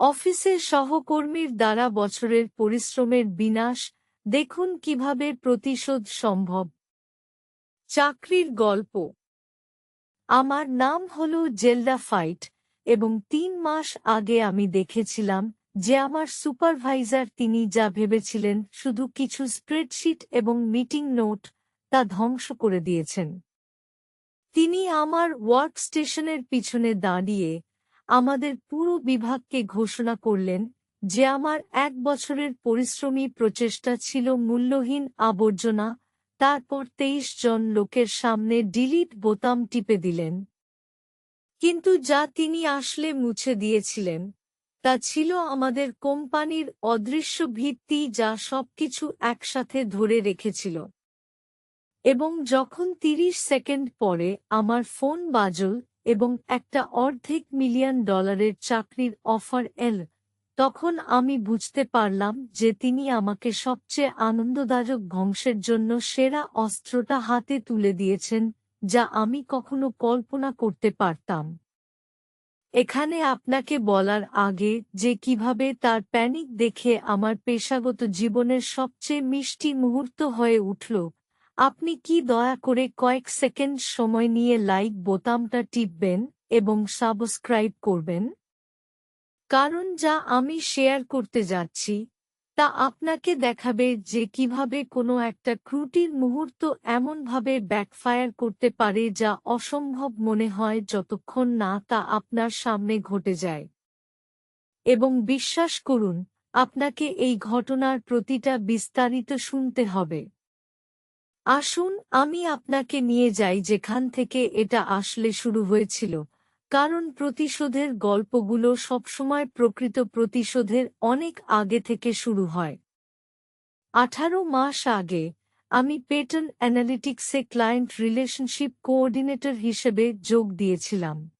অফিসের সহকর্মীর দ্বারা বছরের পরিশ্রমের বিনাশ, দেখুন কীভাবে প্রতিশোধ সম্ভব। চাকরির গল্প। আমার নাম হল জেলডা ফাইট এবং তিন মাস আগে আমি দেখেছিলাম যে আমার সুপারভাইজার তিনি যা ভেবেছিলেন শুধু কিছু স্প্রেডশিট এবং মিটিং নোট তা ধ্বংস করে দিয়েছেন। তিনি আমার ওয়ার্ক স্টেশনের পিছনে দাঁড়িয়ে আমাদের পুরো বিভাগকে ঘোষণা করলেন যে আমার এক বছরের পরিশ্রমী প্রচেষ্টা ছিল মূল্যহীন আবর্জনা, তারপর তেইশ জন লোকের সামনে ডিলিট বোতাম টিপে দিলেন। কিন্তু যা তিনি আসলে মুছে দিয়েছিলেন, তা ছিল আমাদের কোম্পানির অদৃশ্য ভিত্তি যা সবকিছু একসাথে ধরে রেখেছিল। এবং যখন তিরিশ সেকেন্ড পরে আমার ফোন বাজল এবং একটা অর্ধেক মিলিয়ন ডলারের চাকরির অফার এল। তখন আমি বুঝতে পারলাম যে তিনি আমাকে সবচেয়ে আনন্দদায়ক ধ্বংসের জন্য সেরা অস্ত্রটা হাতে তুলে দিয়েছেন, যা আমি কখনো কল্পনা করতে পারতাম। এখানে আপনাকে বলার আগে যে কীভাবে তার প্যানিক দেখে আমার পেশাগত জীবনের সবচেয়ে মিষ্টি মুহূর্ত হয়ে উঠল আপনি কি দয়া করে কয়েক সেকেন্ড সময় নিয়ে লাইক বোতামটা টিপবেন এবং সাবস্ক্রাইব করবেন? কারণ যা আমি শেয়ার করতে যাচ্ছি, তা আপনাকে দেখাবে যে কীভাবে কোনো একটা ক্রুটির মুহূর্ত এমনভাবে ব্যাকফায়ার করতে পারে যা অসম্ভব মনে হয় যতক্ষণ না তা আপনার সামনে ঘটে যায়। এবং বিশ্বাস করুন, আপনাকে এই ঘটনার প্রতিটা বিস্তারিত শুনতে হবে। আসুন আমি আপনাকে নিয়ে যাই যেখান থেকে এটা আসলে শুরু হয়েছিল। কারণ প্রতিশোধের গল্পগুলো সবসময় প্রকৃত প্রতিশোধের অনেক আগে থেকে শুরু হয়। আঠারো মাস আগে, আমি পেটন অ্যানালিটিক্সে ক্লায়েন্ট রিলেশনশিপ কোঅর্ডিনেটর হিসেবে যোগ দিয়েছিলাম।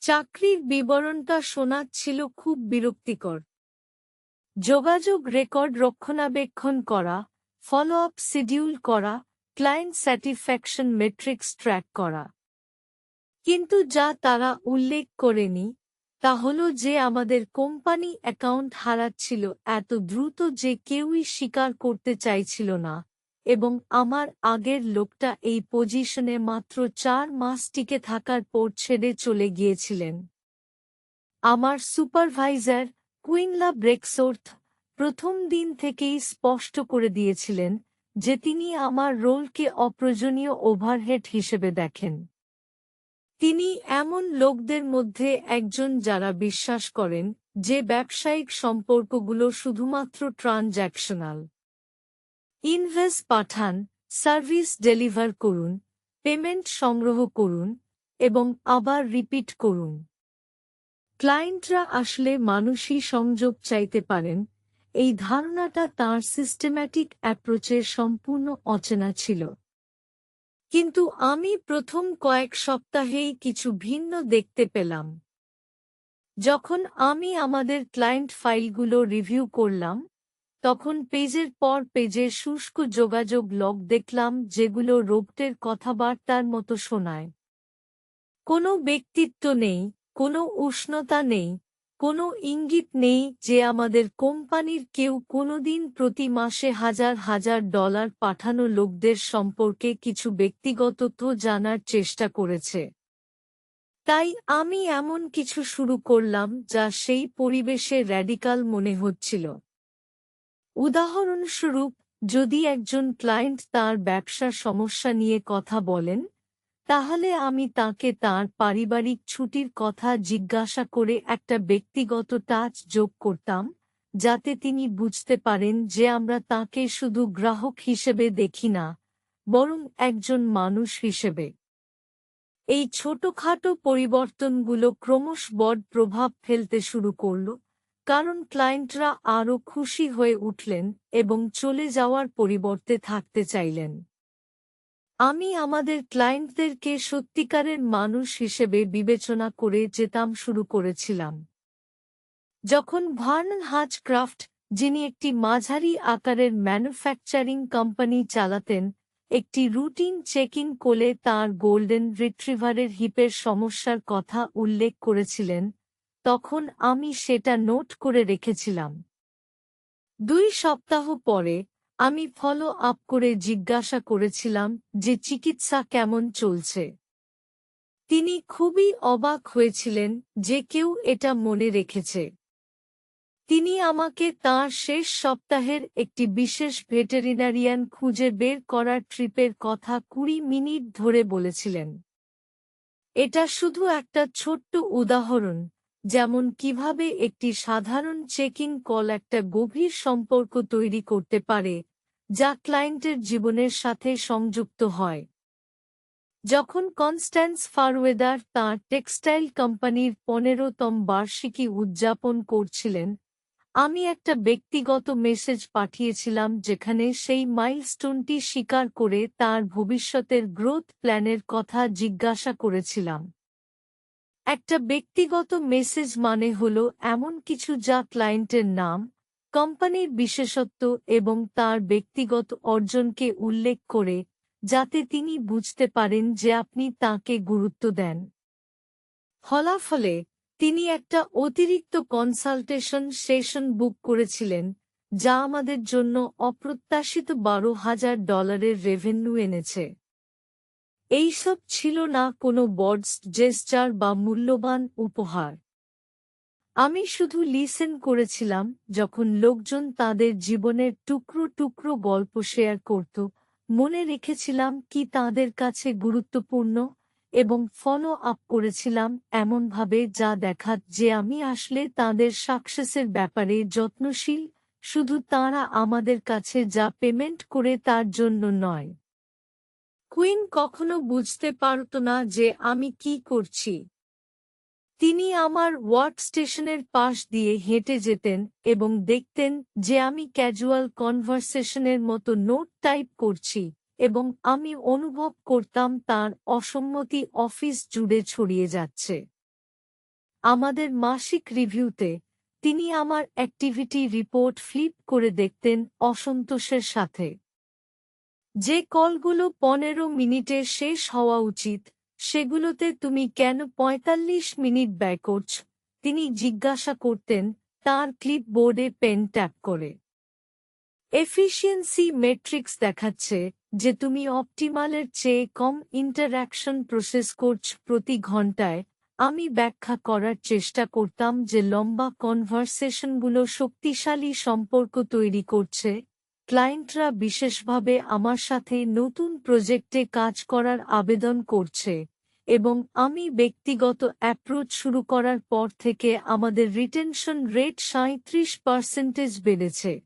চাকরির বিবরণটা শোনাচ্ছিল খুব বিরক্তিকর। যোগাযোগ রেকর্ড রক্ষণাবেক্ষণ করা ফলো আপ শিডিউল করা ক্লায়েন্ট স্যাটিসফ্যাকশন মেট্রিক্স ট্র্যাক করা। কিন্তু যা তারা উল্লেখ করেনি, তা হল যে আমাদের কোম্পানি অ্যাকাউন্ট হারাচ্ছিল, এত দ্রুত যে কেউই স্বীকার করতে চাইছিল না, এবং আমার আগের লোকটা এই পজিশনে মাত্র চার মাস টিকে থাকার পর ছেড়ে চলে গিয়েছিলেন। আমার সুপারভাইজার কুইনলা ব্রেকসোর্থ প্রথম দিন থেকেই স্পষ্ট করে দিয়েছিলেন যে তিনি আমার রোলকে অপ্রয়োজনীয় ওভারহেড হিসেবে দেখেন। তিনি এমন লোকদের মধ্যে একজন যারা বিশ্বাস করেন যে ব্যবসায়িক সম্পর্কগুলো শুধুমাত্র ট্রানজ্যাকশনাল। ইনভেস্ট পাঠান, সার্ভিস ডেলিভার করুন, পেমেন্ট সংগ্রহ করুন এবং আবার রিপিট করুন। ক্লায়েন্টরা আসলে মানুষই সংযোগ চাইতে পারেন এই ধারণাটা তার সিস্টেম্যাটিক অ্যাপ্রোচের সম্পূর্ণ অচেনা ছিল। কিন্তু আমি প্রথম কয়েক সপ্তাহেই কিছু ভিন্ন দেখতে পেলাম। যখন আমি আমাদের ক্লায়েন্ট ফাইলগুলো রিভিউ করলাম, তখন পেজের পর পেজে শুষ্ক যোগাযোগ লগ দেখলাম যেগুলো রোবটের কথাবার্তার মতো শোনায়। কোনো ব্যক্তিত্ব নেই, কোনো উষ্ণতা নেই কোনো ইঙ্গিত নেই যে আমাদের কোম্পানির কেউ কোনোদিন প্রতি মাসে হাজার হাজার ডলার পাঠানো লোকদের সম্পর্কে কিছু ব্যক্তিগত তো জানার চেষ্টা করেছে। তাই আমি এমন কিছু শুরু করলাম যা সেই পরিবেশে র্যাডিকাল মনে হচ্ছিল। উদাহরণস্বরূপ, যদি একজন ক্লায়েন্ট তার ব্যবসার সমস্যা নিয়ে কথা বলেন তাহলে আমি তাকে তার পারিবারিক ছুটির কথা জিজ্ঞাসা করে একটা ব্যক্তিগত টাচ যোগ করতাম, যাতে তিনি বুঝতে পারেন যে আমরা তাকে শুধু গ্রাহক হিসেবে দেখি না, বরং একজন মানুষ হিসেবে। এই ছোটখাটো পরিবর্তনগুলো ক্রমশ বড় প্রভাব ফেলতে শুরু করল, কারণ ক্লায়েন্টরা আরও খুশি হয়ে উঠলেন এবং চলে যাওয়ার পরিবর্তে থাকতে চাইলেন। আমি আমাদের ক্লায়েন্টদেরকে সত্যিকারের মানুষ হিসেবে বিবেচনা করে যেতাম শুরু করেছিলাম। যখন ভার্ন হাজক্রাফট, যিনি একটি মাঝারি আকারের ম্যানুফ্যাকচারিং কোম্পানি চালাতেন, একটি রুটিন চেকিং কোলে তার গোল্ডেন রিট্রিভারের হিপের সমস্যার কথা উল্লেখ করেছিলেন, তখন আমি সেটা নোট করে রেখেছিলাম। দুই সপ্তাহ পরে আমি ফলো আপ করে জিজ্ঞাসা করেছিলাম যে চিকিৎসা কেমন চলছে। তিনি খুবই অবাক হয়েছিলেন যে কেউ এটা মনে রেখেছে। তিনি আমাকে তার শেষ সপ্তাহের একটি বিশেষ ভেটেরিনারিয়ান খুঁজে বের করার ট্রিপের কথা কুড়ি মিনিট ধরে বলেছিলেন। এটা শুধু একটা ছোট্ট উদাহরণ। যেমন কীভাবে একটি সাধারণ চেকিং কল একটা গভীর সম্পর্ক তৈরি করতে পারে, যা ক্লায়েন্টের জীবনের সাথে সংযুক্ত হয়। যখন কনস্ট্যান্স ফারওয়েদার তাঁর টেক্সটাইল কোম্পানির পনেরোতম বার্ষিকী উদযাপন করছিলেন, আমি একটা ব্যক্তিগত মেসেজ পাঠিয়েছিলাম যেখানে সেই মাইলস্টোনটি স্বীকার করে তার ভবিষ্যতের গ্রোথ প্ল্যানের কথা জিজ্ঞাসা করেছিলাম। একটা ব্যক্তিগত মেসেজ মানে হল এমন কিছু যা ক্লায়েন্টের নাম, কোম্পানির বিশেষত্ব এবং তার ব্যক্তিগত অর্জনকে উল্লেখ করে, যাতে তিনি বুঝতে পারেন যে আপনি তাকে গুরুত্ব দেন। ফলাফলে, তিনি একটা অতিরিক্ত কনসালটেশন সেশন বুক করেছিলেন, যা আমাদের জন্য অপ্রত্যাশিত বারো হাজার ডলারের রেভেন্যু এনেছে। এইসব ছিল না কোনো বডস জেস্টার বা মূল্যবান উপহার। আমি শুধু লিসেন করেছিলাম যখন লোকজন তাদের জীবনের টুকরো টুকরো গল্প শেয়ার করত, মনে রেখেছিলাম কি তাদের কাছে গুরুত্বপূর্ণ এবং ফলো আপ করেছিলাম এমনভাবে যা দেখাত যে আমি আসলে তাদের সাকসেসের ব্যাপারে যত্নশীল, শুধু তারা আমাদের কাছে যা পেমেন্ট করে তার জন্য নয়। কুইন কখনো বুঝতে পারত না যে আমি কি করছি। তিনি আমার ওয়ার্ক স্টেশনের পাশ দিয়ে হেঁটে যেতেন এবং দেখতেন যে আমি ক্যাজুয়াল কনভারসেশনের মতো নোট টাইপ করছি এবং আমি অনুভব করতাম তার অসম্মতি অফিস জুড়ে ছড়িয়ে যাচ্ছে। আমাদের মাসিক রিভিউতে তিনি আমার অ্যাক্টিভিটি রিপোর্ট ফ্লিপ করে দেখতেন অসন্তোষের সাথে। যে কলগুলো পনেরো মিনিটে শেষ হওয়া উচিত, সেগুলোতে তুমি কেন ৪৫ মিনিট ব্যয় করছ? তিনি জিজ্ঞাসা করতেন, তার ক্লিপবোর্ডে পেন ট্যাপ করে। এফিসিয়েন্সি মেট্রিক্স দেখাচ্ছে যে তুমি অপটিমালের চেয়ে কম ইন্টারাকশন প্রসেস করছ প্রতি ঘন্টায়। আমি ব্যাখ্যা করার চেষ্টা করতাম যে লম্বা কনভারসেশনগুলো শক্তিশালী সম্পর্ক তৈরি করছে ক্লায়েন্টরা বিশেষভাবে আমার সাথে নতুন প্রজেক্টে কাজ করার আবেদন করছে এবং আমি ব্যক্তিগত অ্যাপ্রোচ শুরু করার পর থেকে আমাদের রিটেনশন রেট সাঁত্রিশ পার্সেন্টেজ বেড়েছে।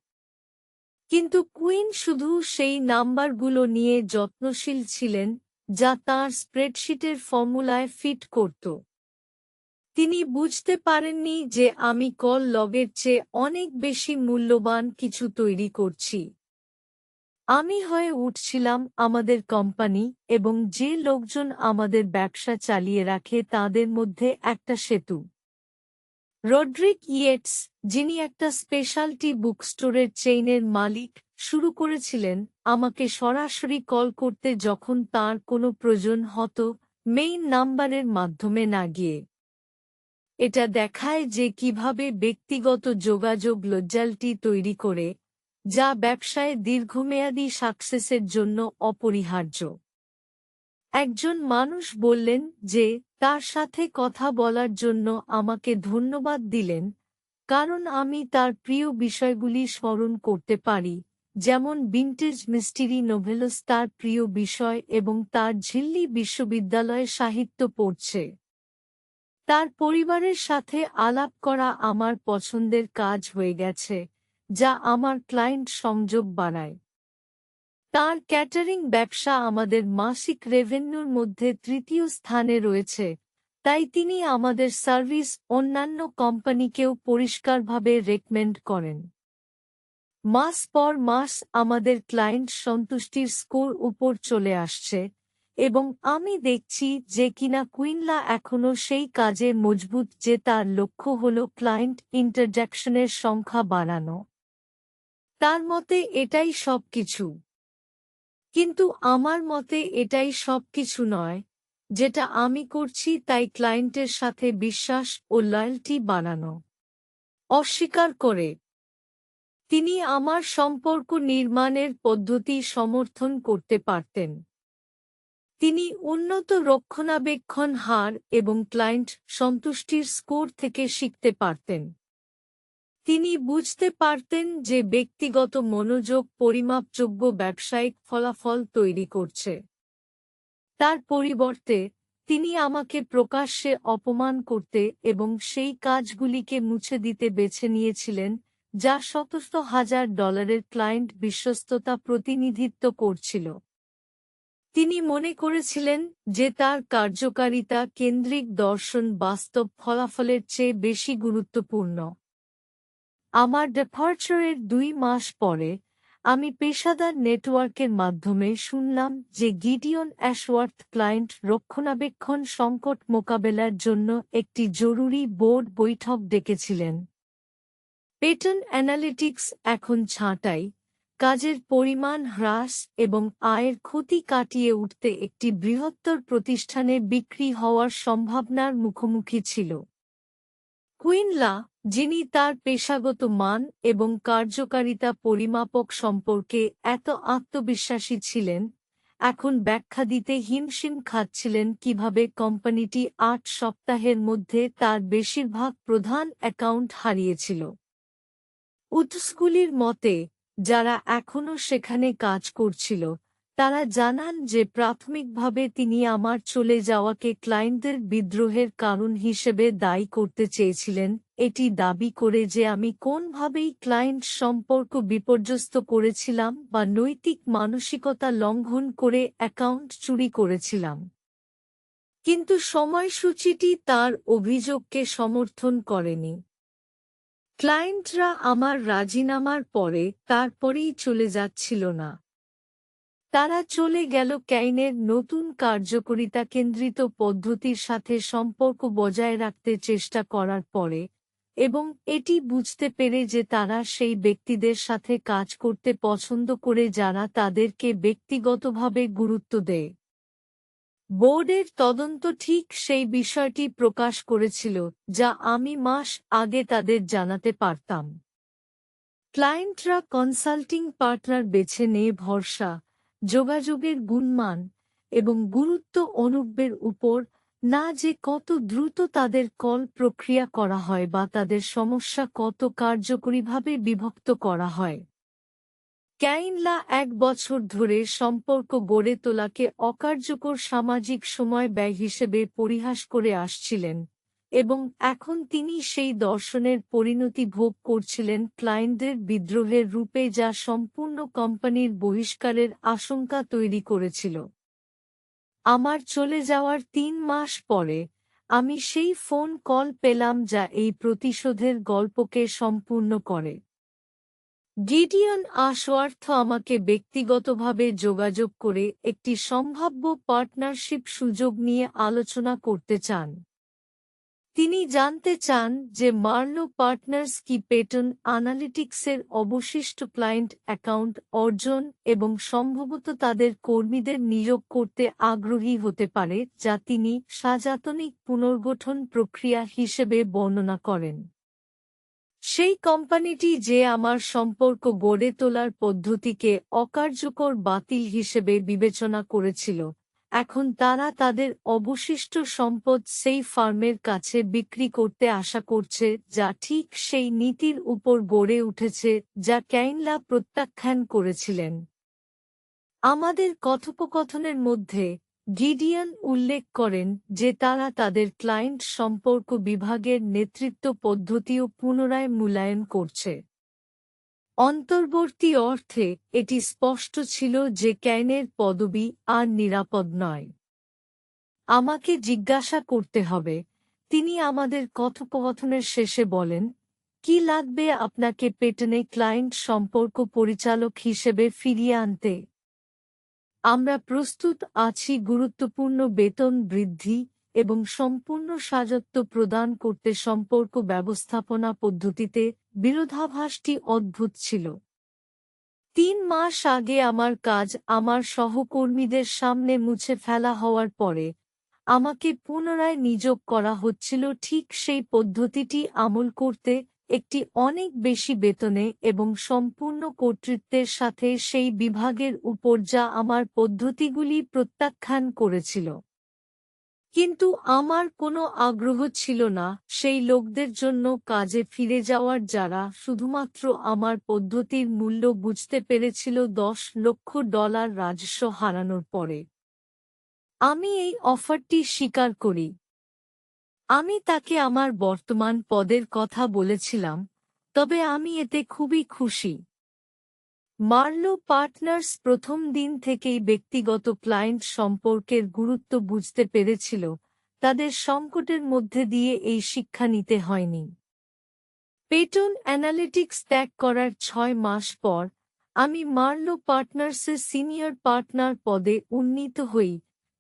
কিন্তু কুইন শুধু সেই নাম্বারগুলো নিয়ে যত্নশীল ছিলেন, যা তার স্প্রেডশিটের ফর্মুলায় ফিট করত। তিনি বুঝতে পারেননি যে আমি কল লগের চেয়ে অনেক বেশি মূল্যবান কিছু তৈরি করছি। আমি হয়ে উঠছিলাম আমাদের কোম্পানি এবং যে লোকজন আমাদের ব্যবসা চালিয়ে রাখে তাদের মধ্যে একটা সেতু। রড্রিক ইয়েটস, যিনি একটা স্পেশালটি বুকস্টোরের চেইনের মালিক, শুরু করেছিলেন আমাকে সরাসরি কল করতে যখন তার কোনো প্রয়োজন হতো, মেইন নাম্বারের মাধ্যমে না গিয়ে। এটা দেখায় যে কীভাবে ব্যক্তিগত যোগাযোগ লজ্জালটি তৈরি করে, যা ব্যবসায় দীর্ঘমেয়াদী সাকসেসের জন্য অপরিহার্য। একজন মানুষ বললেন যে, তার সাথে কথা বলার জন্য আমাকে ধন্যবাদ দিলেন, কারণ আমি তার প্রিয় বিষয়গুলি স্মরণ করতে পারি, যেমন বিন্টেজ মিস্টিরি নোভেলস তার প্রিয় বিষয় এবং তার ঝিল্লি বিশ্ববিদ্যালয়ে সাহিত্য পড়ছে। তার পরিবারের সাথে আলাপ করা আমার পছন্দের কাজ হয়ে গেছে, যা আমার ক্লায়েন্ট সংযোগ বাড়ায়। তার ক্যাটারিং ব্যবসা আমাদের মাসিক রেভেন্যুর মধ্যে তৃতীয় স্থানে রয়েছে, তাই তিনি আমাদের সার্ভিস অন্যান্য কোম্পানিকেও পরিষ্কারভাবে রেকমেন্ড করেন। মাস পর মাস আমাদের ক্লায়েন্ট সন্তুষ্টির স্কোর উপর চলে আসছে এবং আমি দেখছি যে কিনা কুইনলা এখনও সেই কাজে মজবুত যে তার লক্ষ্য হল ক্লায়েন্ট ইন্টারজ্যাকশনের সংখ্যা বাড়ানো। তার মতে এটাই সব কিছু কিন্তু আমার মতে এটাই সব কিছু নয়, যেটা আমি করছি তাই ক্লায়েন্টের সাথে বিশ্বাস ও লয়্যালটি বানানো অস্বীকার করে, তিনি আমার সম্পর্ক নির্মাণের পদ্ধতি সমর্থন করতে পারতেন। তিনি উন্নত রক্ষণাবেক্ষণ হার এবং ক্লায়েন্ট সন্তুষ্টির স্কোর থেকে শিখতে পারতেন। তিনি বুঝতে পারতেন যে ব্যক্তিগত মনোযোগ পরিমাপযোগ্য ব্যবসায়িক ফলাফল তৈরি করছে। তার পরিবর্তে, তিনি আমাকে প্রকাশ্যে অপমান করতে এবং সেই কাজগুলিকে মুছে দিতে বেছে নিয়েছিলেন, যা শত হাজার ডলারের ক্লায়েন্ট বিশ্বস্ততা প্রতিনিধিত্ব করছিল। তিনি মনে করেছিলেন যে তার কার্যকারিতা কেন্দ্রিক দর্শন বাস্তব ফলাফলের চেয়ে বেশি গুরুত্বপূর্ণ। আমার ডেপার্চারের দুই মাস পরে আমি পেশাদার নেটওয়ার্কের মাধ্যমে শুনলাম যে গিডিয়ন অ্যাশওয়ার্থ ক্লায়েন্ট রক্ষণাবেক্ষণ সংকট মোকাবেলার জন্য একটি জরুরি বোর্ড বৈঠক ডেকেছিলেন। পেটন অ্যানালিটিক্স এখন ছাঁটাই। কাজের পরিমাণ হ্রাস এবং আয়ের ক্ষতি কাটিয়ে উঠতে একটি বৃহত্তর প্রতিষ্ঠানে বিক্রি হওয়ার সম্ভাবনার মুখোমুখি ছিল। কুইনলা যিনি তার পেশাগত মান এবং কার্যকারিতা পরিমাপক সম্পর্কে এত আত্মবিশ্বাসী ছিলেন, এখন ব্যাখ্যা দিতে হিমশিম খাচ্ছিলেন কীভাবে কোম্পানিটি আট সপ্তাহের মধ্যে তার বেশিরভাগ প্রধান অ্যাকাউন্ট হারিয়েছিল। উৎসগুলির মতে যারা এখনও সেখানে কাজ করছিল, তারা জানান যে প্রাথমিকভাবে তিনি আমার চলে যাওয়াকে ক্লায়েন্টদের বিদ্রোহের কারণ হিসেবে দায়ী করতে চেয়েছিলেন, এটি দাবি করে যে আমি কোনভাবেই ক্লায়েন্ট সম্পর্ক বিপর্যস্ত করেছিলাম বা নৈতিক মানসিকতা লঙ্ঘন করে অ্যাকাউন্ট চুরি করেছিলাম। কিন্তু সময়সূচিটি তার অভিযোগকে সমর্থন করেনি। ক্লায়েন্টরা আমার রাজিনামার পরে তারপরেই চলে যাচ্ছিল না। তারা চলে গেল ক্যাইনের নতুন কার্যকরিতা কেন্দ্রিত পদ্ধতির সাথে সম্পর্ক বজায় রাখতে চেষ্টা করার পরে, এবং এটি বুঝতে পেরে যে তারা সেই ব্যক্তিদের সাথে কাজ করতে পছন্দ করে যারা তাদেরকে ব্যক্তিগতভাবে গুরুত্ব দেয়। বোর্ডের তদন্ত ঠিক সেই বিষয়টি প্রকাশ করেছিল, যা আমি মাস আগে তাদের জানাতে পারতাম। ক্লায়েন্টরা কনসাল্টিং পার্টনার বেছে নিয়ে ভরসা, যোগাযোগের গুণমান এবং গুরুত্ব অনুব্যের উপর, না যে কত দ্রুত তাদের কল প্রক্রিয়া করা হয় বা তাদের সমস্যা কত কার্যকরীভাবে বিভক্ত করা হয়। ক্যাইনলা এক বছর ধরে সম্পর্ক গড়ে তোলাকে অকার্যকর সামাজিক সময় ব্যয় হিসেবে পরিহাস করে আসছিলেন এবং এখন তিনি সেই দর্শনের পরিণতি ভোগ করছিলেন ক্লায়েন্টদের বিদ্রোহের রূপে যা সম্পূর্ণ কোম্পানির বহিষ্কারের আশঙ্কা তৈরি করেছিল। আমার চলে যাওয়ার তিন মাস পরে আমি সেই ফোন কল পেলাম যা এই প্রতিশোধের গল্পকে সম্পূর্ণ করে। গিডিয়ন আশোয়ার্থ আমাকে ব্যক্তিগতভাবে যোগাযোগ করে একটি সম্ভাব্য পার্টনারশিপ সুযোগ নিয়ে আলোচনা করতে চান। তিনি জানতে চান যে মার্লো পার্টনার্স কি পেটন অ্যানালিটিক্সের অবশিষ্ট ক্লায়েন্ট অ্যাকাউন্ট অর্জন এবং সম্ভবত তাদের কর্মীদের নিয়োগ করতে আগ্রহী হতে পারে, যা তিনি সাজাতনিক পুনর্গঠন প্রক্রিয়া হিসেবে বর্ণনা করেন। সেই কোম্পানিটি যে আমার সম্পর্ক গড়ে তোলার পদ্ধতিকে অকার্যকর বাতিল হিসেবে বিবেচনা করেছিল, এখন তারা তাদের অবশিষ্ট সম্পদ সেই ফার্মের কাছে বিক্রি করতে আশা করছে, যা ঠিক সেই নীতির উপর গড়ে উঠেছে, যা ক্যাইনলা প্রত্যাখ্যান করেছিলেন। আমাদের কথোপকথনের মধ্যে গিডিয়ান উল্লেখ করেন যে তারা তাদের ক্লায়েন্ট সম্পর্ক বিভাগের নেতৃত্ব পদ্ধতিও পুনরায় মূল্যায়ন করছে। অন্তর্বর্তী অর্থে, এটি স্পষ্ট ছিল যে ক্যানের পদবি আর নিরাপদ নয়। আমাকে জিজ্ঞাসা করতে হবে। তিনি আমাদের কথোপকথনের শেষে বলেন, কি লাগবে আপনাকে পেটনে ক্লায়েন্ট সম্পর্ক পরিচালক হিসেবে ফিরিয়ে আনতে? আমরা প্রস্তুত আছি গুরুত্বপূর্ণ বেতন বৃদ্ধি এবং সম্পূর্ণ সাজত্ব প্রদান করতে সম্পর্ক ব্যবস্থাপনা পদ্ধতিতে বিরোধাভাসটি অদ্ভুত ছিল। তিন মাস আগে আমার কাজ আমার সহকর্মীদের সামনে মুছে ফেলা হওয়ার পরে আমাকে পুনরায় নিযোগ করা হচ্ছিল, ঠিক সেই পদ্ধতিটি আমল করতে একটি অনেক বেশি বেতনে এবং সম্পূর্ণ কর্তৃত্বের সাথে সেই বিভাগের উপর যা আমার পদ্ধতিগুলি প্রত্যাখ্যান করেছিল। কিন্তু আমার কোনো আগ্রহ ছিল না সেই লোকদের জন্য কাজে ফিরে যাওয়ার যারা শুধুমাত্র আমার পদ্ধতির মূল্য বুঝতে পেরেছিল দশ লক্ষ ডলার রাজস্ব হারানোর পরে। আমি এই অফারটি স্বীকার করি। আমি তাকে আমার বর্তমান পদের কথা বলেছিলাম, তবে আমি এতে খুবই খুশি। মার্লো পার্টনার্স প্রথম দিন থেকেই ব্যক্তিগত ক্লায়েন্ট সম্পর্কের গুরুত্ব বুঝতে পেরেছিল, তাদের সংকটের মধ্যে দিয়ে এই শিক্ষা নিতে হয়নি। পেটন অ্যানালিটিক্স ত্যাগ করার ছয় মাস পর, আমি মার্লো পার্টনার্সের সিনিয়র পার্টনার পদে উন্নীত হই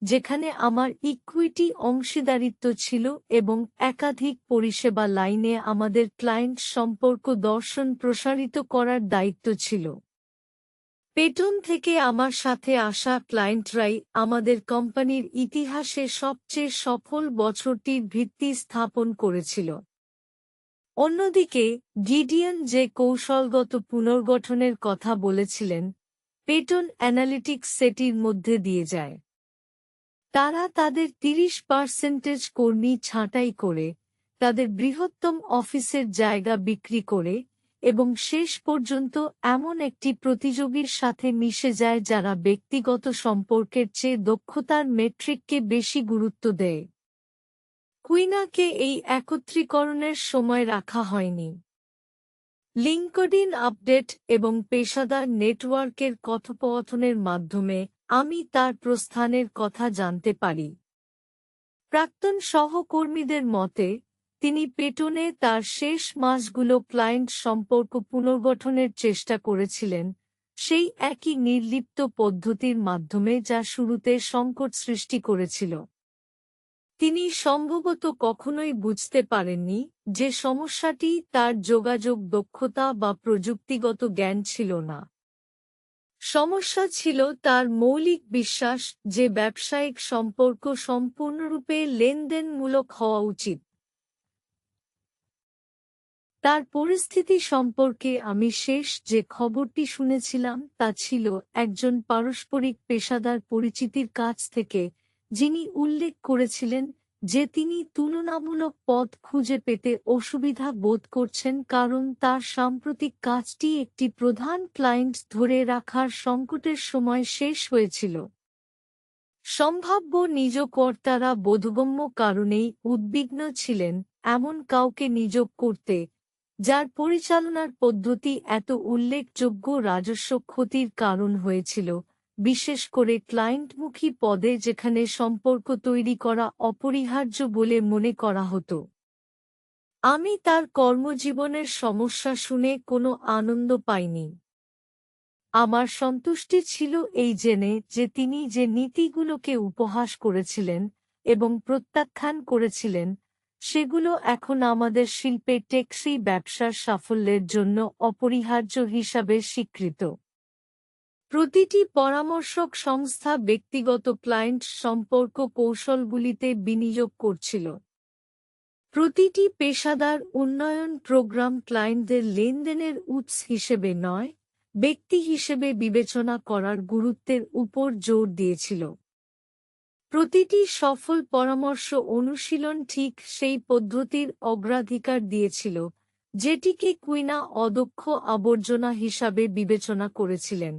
যেখানে আমার ইকুইটি অংশীদারিত্ব ছিল এবং একাধিক পরিষেবা লাইনে আমাদের ক্লায়েন্ট সম্পর্ক দর্শন প্রসারিত করার দায়িত্ব ছিল। পেটন থেকে আমার সাথে আসা ক্লায়েন্টরাই আমাদের কোম্পানির ইতিহাসে সবচেয়ে সফল বছরটির ভিত্তি স্থাপন করেছিল। অন্যদিকে গিডিয়ন যে কৌশলগত পুনর্গঠনের কথা বলেছিলেন পেটন অ্যানালিটিক্স সেটির মধ্যে দিয়ে যায়। তারা তাদের তিরিশ পার্সেন্টেজ কর্মী ছাঁটাই করে, তাদের বৃহত্তম অফিসের জায়গা বিক্রি করে এবং শেষ পর্যন্ত এমন একটি প্রতিযোগীর সাথে মিশে যায় যারা ব্যক্তিগত সম্পর্কের চেয়ে দক্ষতার মেট্রিককে বেশি গুরুত্ব দেয়। কুইনাকে এই একত্রীকরণের সময় রাখা হয়নি। লিঙ্কডিন আপডেট এবং পেশাদার নেটওয়ার্কের কথোপকথনের মাধ্যমে আমি তার প্রস্থানের কথা জানতে পারি। প্রাক্তন সহকর্মীদের মতে, তিনি পেটনে তার শেষ মাসগুলো ক্লায়েন্ট সম্পর্ক পুনর্গঠনের চেষ্টা করেছিলেন, সেই একই নির্লিপ্ত পদ্ধতির মাধ্যমে যা শুরুতে সংকট সৃষ্টি করেছিল। তিনি সম্ভবত কখনোই বুঝতে পারেননি যে সমস্যাটি তার যোগাযোগ দক্ষতা বা প্রযুক্তিগত জ্ঞান ছিল না। সমস্যা ছিল তার মৌলিক বিশ্বাস যে ব্যবসায়িক সম্পর্ক সম্পূর্ণরূপে লেনদেনমূলক হওয়া উচিত। তার পরিস্থিতি সম্পর্কে আমি শেষ যে খবরটি শুনেছিলাম তা ছিল একজন পারস্পরিক পেশাদার পরিচিতির কাছ থেকে, যিনি উল্লেখ করেছিলেন যে তিনি তুলনামূলক পথ খুঁজে পেতে অসুবিধা বোধ করছেন কারণ তার সাম্প্রতিক কাজটি একটি প্রধান ক্লায়েন্ট ধরে রাখার সংকটের সময় শেষ হয়েছিল। সম্ভাব্য নিজ কর্তারা বোধগম্য কারণেই উদ্বিগ্ন ছিলেন এমন কাউকে নিযোগ করতে, যার পরিচালনার পদ্ধতি এত উল্লেখযোগ্য রাজস্ব ক্ষতির কারণ হয়েছিল। বিশেষ করে ক্লায়েন্টমুখী পদে যেখানে সম্পর্ক তৈরি করা অপরিহার্য বলে মনে করা হতো। আমি তার কর্মজীবনের সমস্যা শুনে কোনো আনন্দ পাইনি। আমার সন্তুষ্টি ছিল এই জেনে যে তিনি যে নীতিগুলোকে উপহাস করেছিলেন এবং প্রত্যাখ্যান করেছিলেন, সেগুলো এখন আমাদের শিল্পে টেক্সি ব্যবসার সাফল্যের জন্য অপরিহার্য হিসাবে স্বীকৃত। প্রতিটি পরামর্শক সংস্থা ব্যক্তিগত ক্লায়েন্ট সম্পর্ক কৌশলগুলিতে বিনিয়োগ করছিল। প্রতিটি পেশাদার উন্নয়ন প্রোগ্রাম ক্লায়েন্টদের লেনদেনের উৎস হিসেবে নয়, ব্যক্তি হিসেবে বিবেচনা করার গুরুত্বের উপর জোর দিয়েছিল। প্রতিটি সফল পরামর্শ অনুশীলন ঠিক সেই পদ্ধতির অগ্রাধিকার দিয়েছিল, যেটিকে কুইনা অদক্ষ আবর্জনা হিসাবে বিবেচনা করেছিলেন।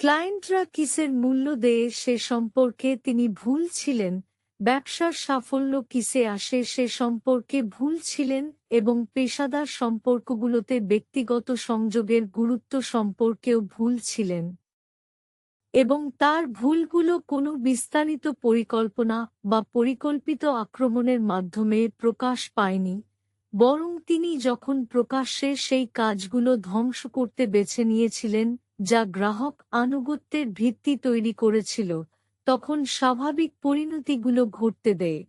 ক্লায়েন্টরা কিসের মূল্য দেয় সে সম্পর্কে তিনি ভুল ছিলেন, ব্যবসার সাফল্য কিসে আসে সে সম্পর্কে ভুল ছিলেন এবং পেশাদার সম্পর্কগুলোতে ব্যক্তিগত সংযোগের গুরুত্ব সম্পর্কেও ভুল ছিলেন। এবং তার ভুলগুলো কোনো বিস্তারিত পরিকল্পনা বা পরিকল্পিত আক্রমণের মাধ্যমে প্রকাশ পায়নি, বরং তিনি যখন প্রকাশ্যে সেই কাজগুলো ধ্বংস করতে বেছে নিয়েছিলেন যা গ্রাহক আনুগত্যের ভিত্তি তৈরি করেছিল, তখন স্বাভাবিক পরিণতিগুলো ঘটতে দেয়।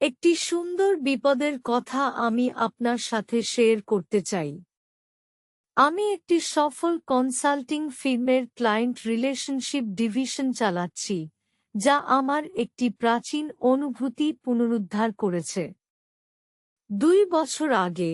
একটি সুন্দর বিপদের কথা আমি আপনার সাথে শেয়ার করতে চাই। আমি একটি সফল কনসাল্টিং ফিল্মের ক্লায়েন্ট রিলেশনশিপ ডিভিশন চালাচ্ছি, যা আমার একটি প্রাচীন অনুভূতি পুনরুদ্ধার করেছে। দুই বছর আগে